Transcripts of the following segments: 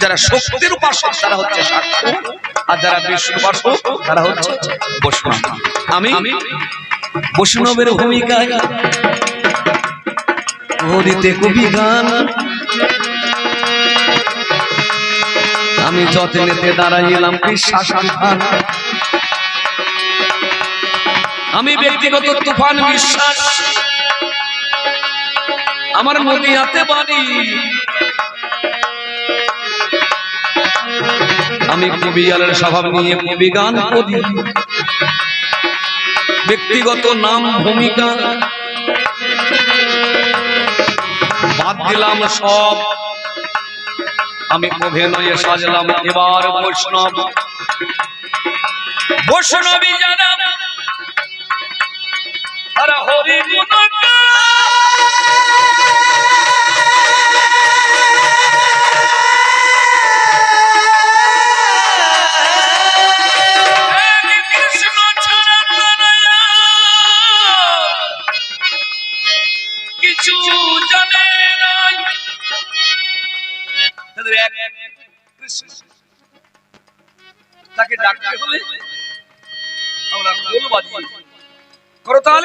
যারা শক্তির উপাসক, তারা হচ্ছে আর যারা বিষ্ণু উপাসক, তারা হচ্ছে বৈষ্ণব। আমি বৈষ্ণবের ভূমিকায় হরিতে কবি গান। আমি যত্নেতে দাঁড়াইলাম আমি ব্যক্তিগত তুফান বিশ্বাস। আমার নদীয়াতে বাড়ি। আমি কবিয়ালের স্বভাব নিয়ে কবি গান করি। ব্যক্তিগত নাম, ভূমিকা। বাদ দিলাম সব। আমি অভিনয়ে সাজলাম এবার বৈষ্ণব। বৈষ্ণবী যারা হরি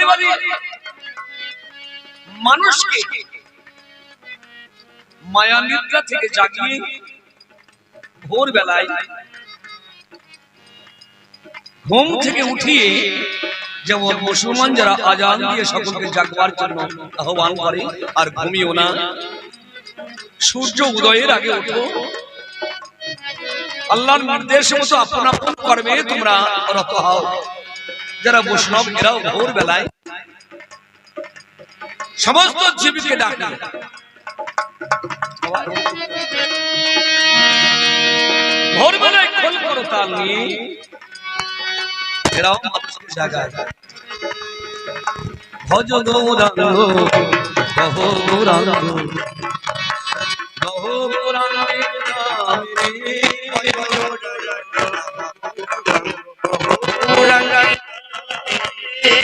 বাজি মানুষকে মায়া থেকে জাগিয়ে ভোর বেলায় ঘুম থেকে উঠিয়ে যেমন মুসলমান যারা আজান দিয়ে সকলকে জাগবার জন্য আহ্বান করে, আর ঘুমিও না। সূর্য উদয়ের আগে ওঠো। আল্লাহর নির্দেশ মতো আপন আপন করবে তোমরা রত হও। যারা বৈষ্ণব, এরাও ভোর বেলায় সমস্ত জীবকে ডাকে ভোর বেলায় খোল করো তাল এরাও মানুষকে ভজ গৌরাঙ্গ কহ গৌরাঙ্গ।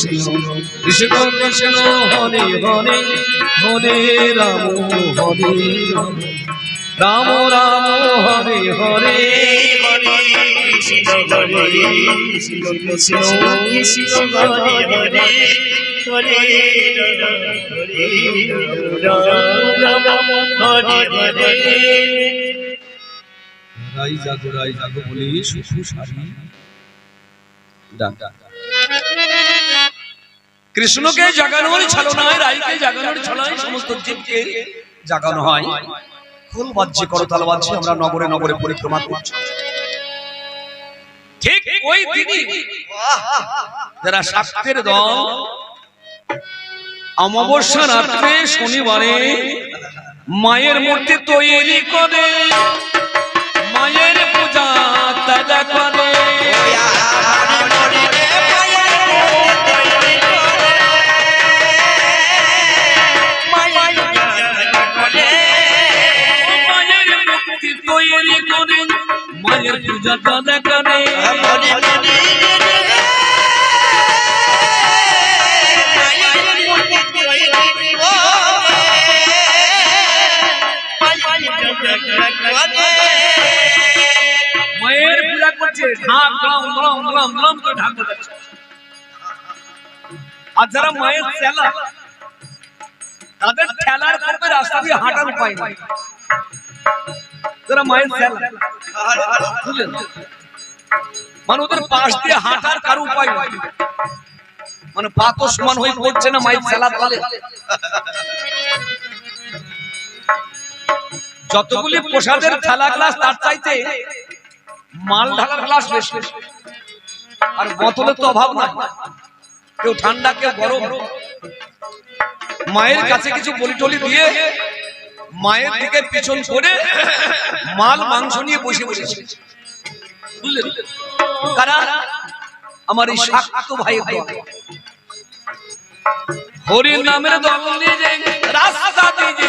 কৃষ্ণ কৃষ্ণ হরে হরে হরে রাম হরে রাম রাম রাম হরে হরে রাই জাগো রাই জাগো বলে শুধু সারি কৃষ্ণকে জাগানোর ছলনায় রাইকে জাগানোর ছলনায় সমস্ত জীবকে জাগানো হয়। ফুল বাজছে করতাল বাজছে আমরা নগরে নগরে পরিক্রমা করছি। ঠিক ওই দিনই যারা শাক্তের দল অমাবস্যা রাত্রে শনিবারে মায়ের মূর্তি তৈরি করে মায়ের পূজা তাজা করে। মায়ের পূজা তাজা করে মায়ের পূজা করছে ঢাক গলম গলম গলম গলম করে ঢাক বাজাচ্ছে আর যারা মায়ের চেলা তাদের ঠেলার করবে রাস্তা দিয়ে হাঁটার উপায় নাই যারা মায়ের বুঝলেন মানে ওদের পাশ দিয়ে হাঁটার কারও উপায় মানে সমান হয়ে পড়ছে না মায়ের তালে। যতগুলি প্রসাদের থালা গ্লাস তার চাইতে মাল ঢালার গ্লাস বেশি। আর বোতলের তো অভাব নাই। কেউ ঠান্ডা, কেউ গরম। মায়ের কাছে কিছু বলি টলি দিয়ে মায়ের দিকে পিছন করে মাল, মাংস নিয়ে বসে বসেছে। কারা? আমার এই শাক্ত ভাই হরি নামের দল নিয়ে রাস্তা দিয়ে যে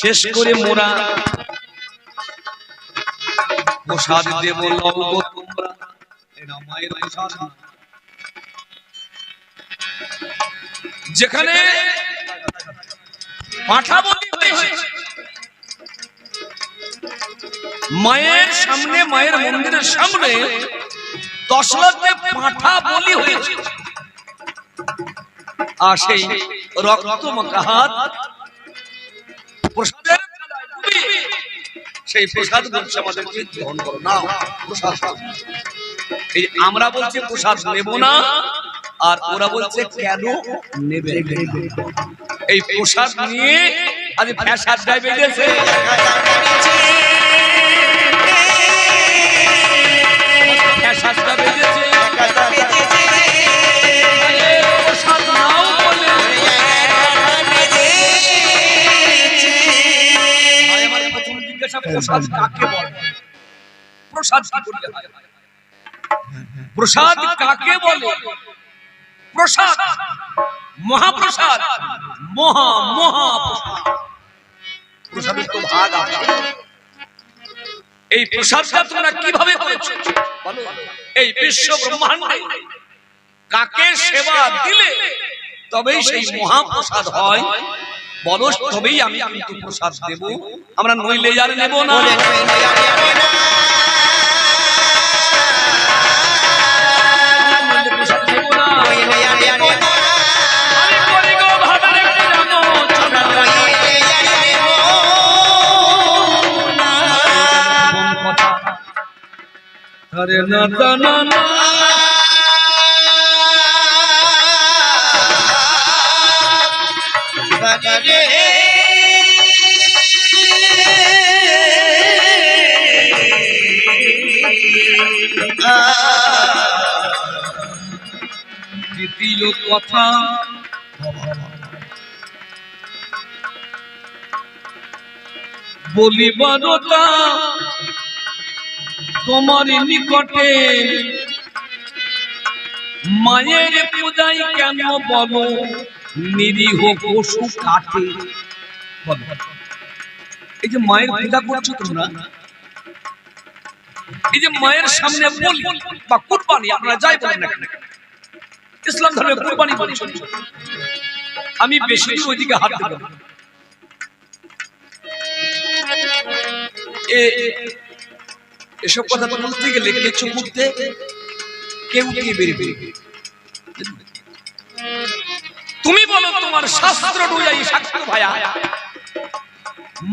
শেষ করে মোরা। প্রসাদ দেব লব তোমরা এরা মায়ের প্রসাদ যেখানে পাঠা বলি হয়েছে। মায়ের সামনে, মায়ের মন্দিরের সামনে দশরথে পাঠা বলি হয়েছে। আর সেই রক্ত হাত সেই প্রসাদ বলছে আমাদেরকে গ্রহণ করো। না প্রসাদ এই আমরা বলছি প্রসাদ নেব না, আর ওরা বলছে কেন নেবে? এই প্রসাদ নিয়ে আজ ফ্যাসাদ যায় বেরিয়েছে ফ্যাসাদটা বেরিয়েছে প্রথম প্রসাদ কাকে বলে। প্রসাদ কি করলে হয়? প্রসাদ কাকে বলে? প্রসাদ। মহাপ্রসাদ। মহা মহাপ্রসাদ প্রসাদের তো ভাগ আছে। এই প্রসাদটা তোমরা কীভাবে করেছ? বলো। এই বিশ্ব ব্রহ্মাণ্ডে কাকে সেবা দিলে তবেই সেই মহাপ্রসাদ হয়? বলো তবেই আমি কিন্তু প্রসাদ দেব। আমরা নইলে আর নেব না। নইলে প্রসাদ দেব না। আমি করি গো ভাবের একটি রামচন্দ্র। কোন কথা? আরে না না না না দ্বিতীয় কথা বলিবারতা তোমার নিকটে মায়ের পূজাই কেন বলো নিরীহ পশু কাটে। এই যে মায়ের পূজা করছ তোমরা, এই যে মায়ের সামনে বলি বা কুরবানি, আপনারা যাই বলেন না ইসলাম ধর্মে কুরবানি আমি বেশি ওইদিকে হাত দেব এসব কথা বলতে গেলে কিছু মুহূর্তে কেউ কে বেরিয়ে তুমি তোমার শাস্ত্র অনুযায়ী সাক্ষ্য ভাইয়া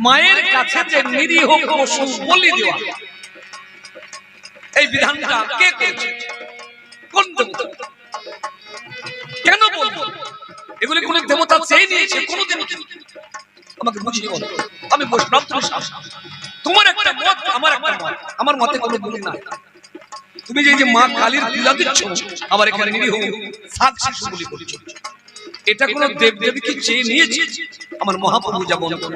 মায়ের কাছে যে নিরীহ পশু বলি দেওয়া, এই বিধানটা কে করেছে? কোন দেবতা? কেন বলব? এগুলি কোন দেবতা চেয়ে নিয়েছে কোনোদিন আমাকে বুঝিয়ে বলো। আমি বৈষ্ণব তুমি তোমার একটা মত, আমার একটা মত। আমার মতে কোনো গুণ নাই। তুমি যে মা কালীর পূজা দিচ্ছ, আবার এখানে নিরীহ সাত শিশু বলি করছ এটা কোন দেব দেবীকে চেয়ে নিয়েছে? আমার মহাপ্রভু যা বলতো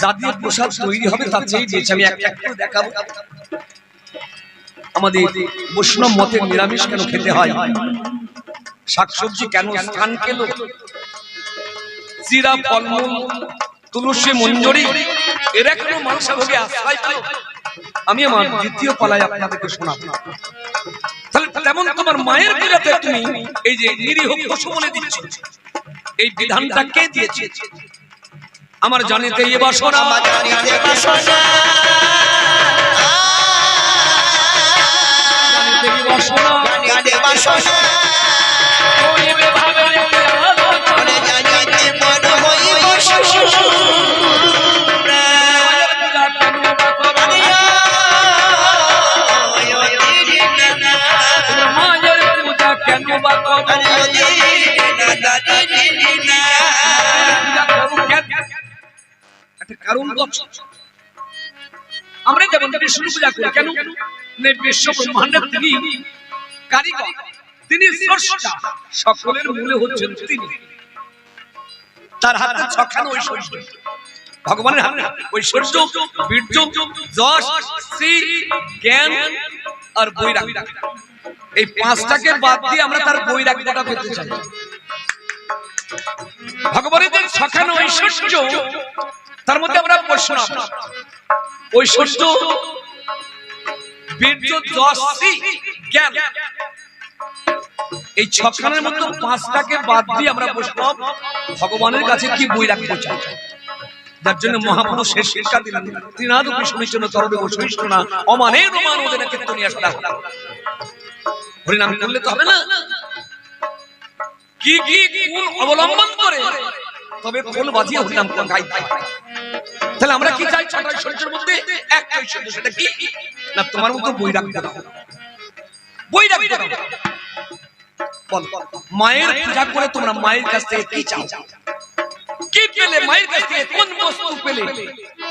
যা দিয়ে প্রসাদ তৈরি হবে তা চেয়ে দিয়েছে আমি একটা একটা করে দেখাবো। আমাদের বৈষ্ণব মতের নিরামিষ কেন খেতে হয়? শাকসবজি কেন স্থান পেল? চিরা ফলমূল তুলসী মঞ্জুরি এরা কেন মাংসভোগে আশ্রয় পেল? আমি আমার দ্বিতীয় পালায় আপনাদেরকে শোনাবো। তেমন তোমার মায়ের বিরাতে তুমি এই যে নিরীহ পশু বলে দিচ্ছ। এই বিধানটা কে দিয়েছে? আমার জানিতে এ বাসনা আমার জানিতে বাসনা জানিতে এ বাসনা জানিতে বাসনা করিবে আমরা যেমন বিষ্ণু পূজা করি, কেন? বিশ্ব ব্রহ্মাণ্ডের তিনি কারিগর, তিনি সকলের মূলে হচ্ছেন তিনি। তার হাতে ছখানো ঐশ্বর্য। ভগবানের হাতে ঐশ্বর্য, বীর্য, যশ শ্রী জ্ঞান আর বৈরাগ্য। এই পাঁচটাকে বাদ দিয়ে আমরা তার বৈরাগ্যটা পেতে চাই। ভগবানের যে ছখানো ঐশ্বর্য, তার মধ্যে আমরা প্রশ্ন ঐশ্বর্য এই ছখানের পাঁচটাকে বাদ দিয়ে আমরা বৈষ্ণব, ভগবানের কাছে কি বৈরাগ্য চাই? যার জন্য মহাপুরুষ শেষ শিক্ষা দিলেন। তৃণাদপি শুনিচ্ছেন তরদেব সহিষ্ণ না অমানে রোমান ওদের আসা হরিনাম করলে তো হবে না। কি কি কোন অবলম্বন করে? তবে কোন বাজিয়ে হরিনাম গাই তাহলে আমরা কি চাই? ছটা ঐশ্বর্যের মধ্যে? একটা ঐশ্বর্য সেটা কি? না তোমার মতো বৈরাগ্য দাও। বৈরাগ্য দাও। বল। মায়ের পূজা করে তোমরা মায়ের কাছ থেকে কি চাও? কি পেলে মায়ের কাছ থেকে? কোন বস্তু পেলে?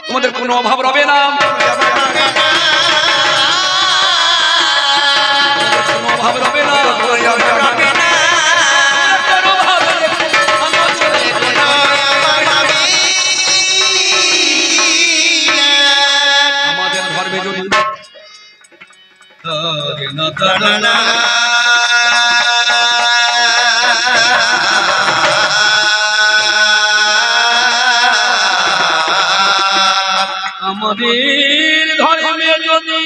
তোমাদের কোনো অভাব রবে না। কোনো অভাব রবে না। আমাদের ধর্মে যদি আমাদের ধর্মে যদি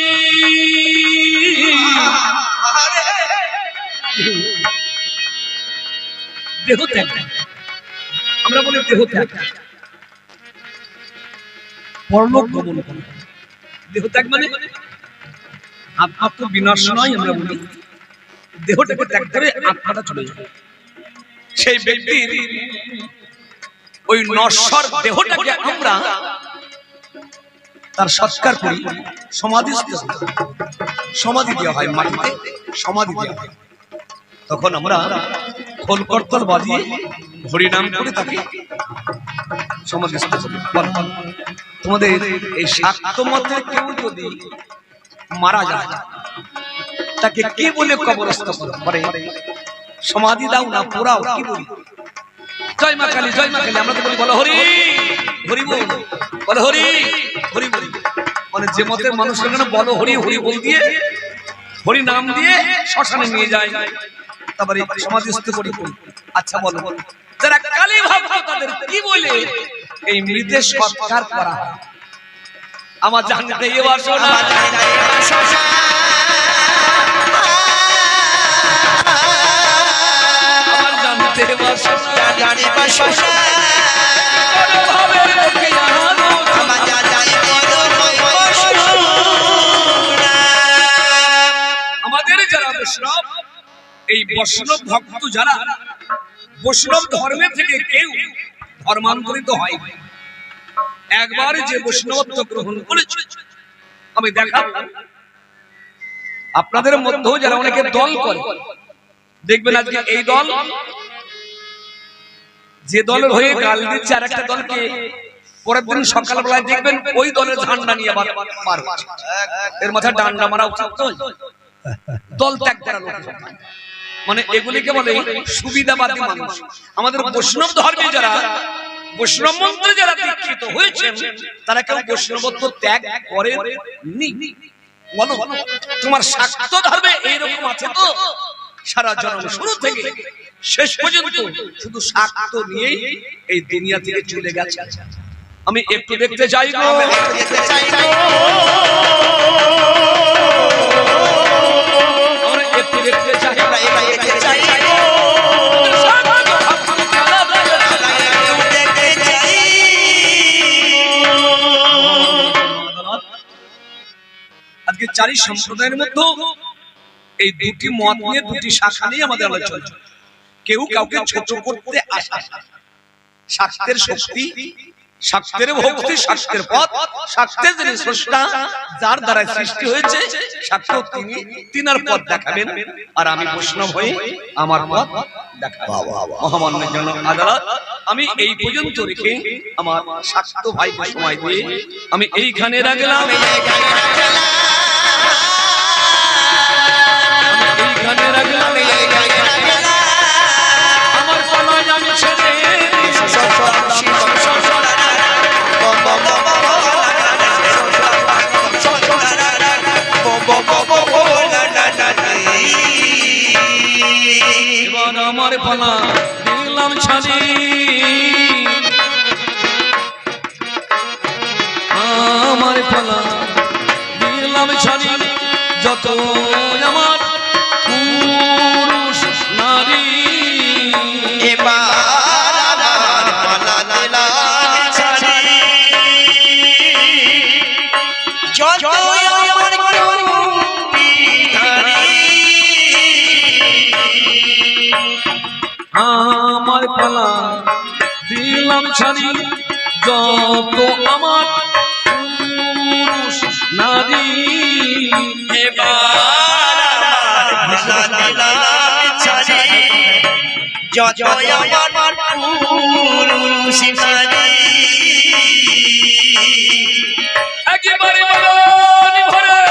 দেহ ত্যাগ আমরা বলি দেহ ত্যাগ পরলোক গমন দেহ ত্যাগ মানে? আত্মা তো বিনাশ নয় আমরা বলি। দেহটাকে ত্যাগ করে আত্মাটা চলে যাবে সেই ব্যক্তির ওই নশ্বর দেহটাকে আমরা তার সৎকার করি, সমাধি সমাধি দেওয়া হয় মাটিতে, সমাধি দেওয়া হয়। তখন আমরা খোল করতল বাজিয়ে হরিনাম করে তাকে সমাধি তোমাদের এই শাক্ত মতে কেউ যদি মারা যায়, তাকে কি বলে কবরস্থ করে সমাধি দাও না, পোড়াও, কি বলি? জয় মা কালী, জয় মা কালী, আমরা তো বলি, বলো হরি হরি বল, বলো হরি হরি বলি। মানে যে মতের মানুষ এখানে বলো হরি হরি বল দিয়ে, হরি নাম দিয়ে শ্মশানে নিয়ে যায়। তারপরে সমাধিস্থ করি। আচ্ছা বলো। যারা কালী ভক্ত তাদের কি বলে? এই মৃতের সৎকার করা আমার জানতে এবার শোনা আমার জানতে এবার শোনা ভাবে এই বৈষ্ণব ভক্ত যারা, বৈষ্ণব ধর্মে থেকে কেউ ধর্মান্তরিত হয় একবার যে বৈষ্ণবত্ব গ্রহণ করেছে, আমি দেখাবো। আপনাদের মধ্যেও যারা অনেকে দল করে, দেখবেন আজকে এই দল, যে দলের হয়ে গাল দিচ্ছে আর একটা দলকে পরের দিন সকালবেলায় দেখবেন ওই দলের ঝান্ডা নিয়ে আবার পার। এর মাথায় ডান্ডা মারা উচিত দল ত্যাগ করা লোক মানে এগুলিকে বলে সুবিধাবাদী মানুষ। আমাদের বৈষ্ণব ধর্মে যারা বৈষ্ণব মন্ত্রে যারা দীক্ষিত হয়েছেন তারা কেউ বৈষ্ণবত্ব ত্যাগ করে বলো তোমার শাক্ত ধর্মে এইরকম আছে তো? সারা জন্ম শুরু থেকে শেষ পর্যন্ত শুধু শাক্ত নিয়েই এই দুনিয়া থেকে চলে গেছে। আমি একটু দেখতে চাই গো। একটু যেতে চাই গো। আজকে চারি সম্প্রদায়ের মধ্যে এই দুটি মত নিয়ে, দুটি শাখা নিয়ে আমাদের আলোচনা চলছে। কেউ কাউকে ছোট করতে আসা শাস্ত্রের শক্তি ভক্তি পথ যিনি স্রষ্টা যার দ্বারা সৃষ্টি হয়েছে তিনি তিনার পথ দেখাবেন আর আমি বৈষ্ণব আমার পথ আমি এই পর্যন্ত রেখে আমার শাস্ত্র ভাইকে সময় দিয়ে আমি এইখানে রাখলাম। এইখানে রাখলাম। পানা। দিলাম ছাড়ি আমার পালা দিলাম ছাড়ি যত আমার পুরুষ নারী। যত আমার পুরুষ। একেবারে ভরে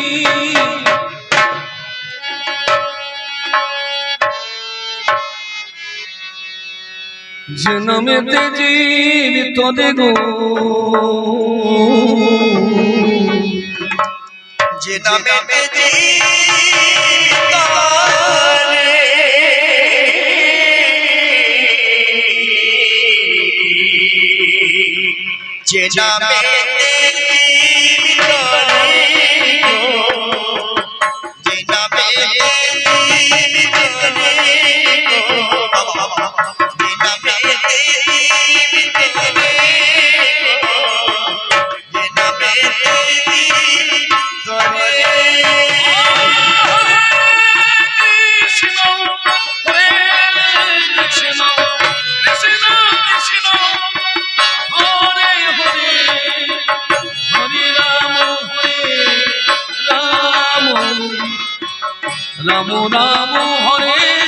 জনমেতে জীবিত গো যে নামে যে নামে মোহরে